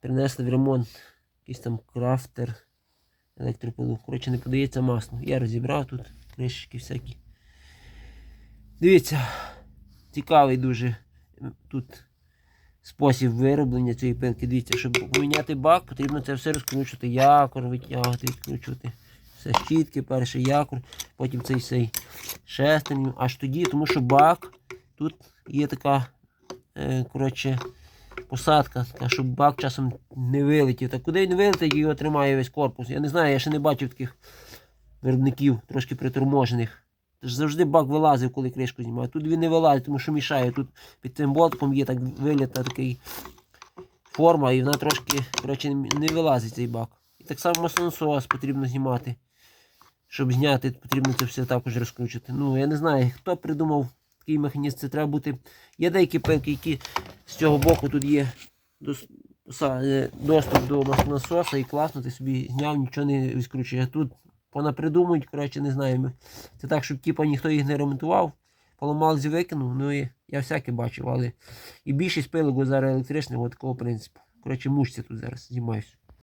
принесли в ремонт якийсь там крафтер електропилу. Коротше, не подається масло. Я розібрав тут кришечки всякі. Дивіться, цікавий дуже тут спосіб вироблення цієї пилки. Дивіться, щоб поміняти бак, потрібно це все розкручувати, якор витягувати, відкручувати. Все щітки, перший якор, потім цей цей шестерню. Аж тоді, тому що бак, тут є така е, коротше, посадка, щоб бак часом не вилетів. Та куди він вилетить, його тримає весь корпус. Я не знаю, я ще не бачив таких виробників, трошки приторможених. Тож завжди бак вилазив, коли кришку знімаю. Тут він не вилазить, тому що мішає. Тут під цим болтком є так виліта такий форма, і вона трошки коротше, не вилазить цей бак. І так само маслонасос потрібно знімати. Щоб зняти, потрібно це все також розкручувати. Ну, я не знаю, хто придумав такий механізм. Це треба бути. Є деякі пилки, які з цього боку тут є е, доступ до насоса і класно, ти собі зняв, нічого не відкручуєш. Тут понапридумують, коротше, не знаю. Це так, щоб типу, ніхто їх не ремонтував. Поламалось і викинув, ну і я всяке бачив, але і більшість пилок зараз електричних от такого принципу. Коротше, мушці тут зараз, знімаюся.